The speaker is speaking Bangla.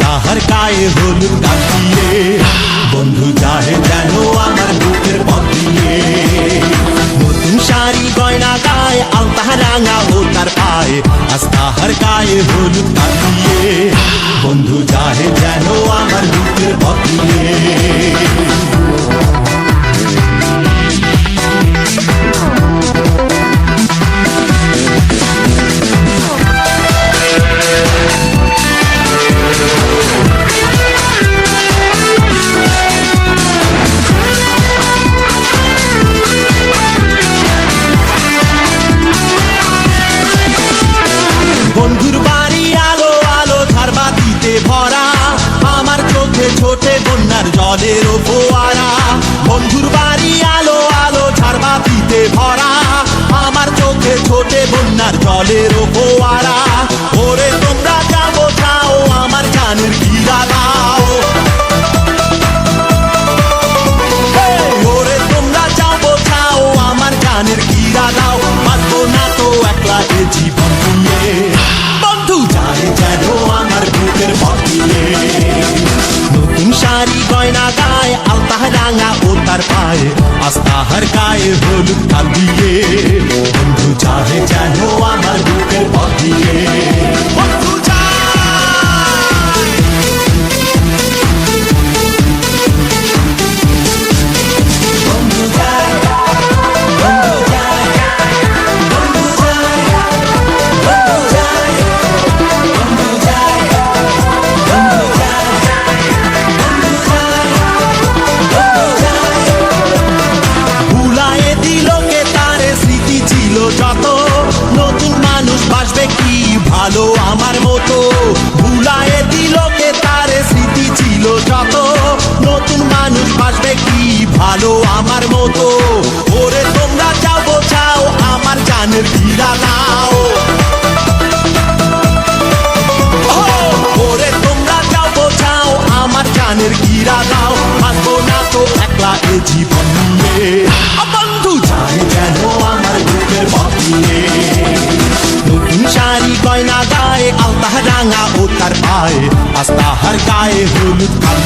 তাহার গায়ে হলুদ কাটিয়ে বন্ধু যাহে যেন আমার বুকের পথ দিয়ে নতুন শাড়ি গয়না গায়ে আলতা রাঙা ও তার পায়ে আজ তাহার গায়ে হলুদ কাটিয়ে বন্ধু যাহে যেন আমার বুকের পথ দিয়ে জলের ফোয়ারা, বন্ধুর বাড়ি আলো আলো ভরা। আমার চোখে ছোটে বন্যার জলের ফোয়ারা। ওরে তোমরা যাব, যাও আমার কানের গিরা দাও। ওরে তোমরা যাও আমার গানের গিরা দাও। না তো একলা জীবন নিয়ে। বন্ধু যেন हर काय हो लुटा दिए चाहे चाहे আমার জানের ধীরা নাও ও, ওরে তোমরা যাও বোঝাও আমার জানের গিরা দাও বাঁচবো না তো একলা এ জীবন নিয়ে বন্ধু যায় যেন আমার বুকের পথিয়ে নতুন শাড়ি গয়না গায়ে আলতা রাঙা ও তার পায়ে আস্তাহার গায়ে হলুদ কাল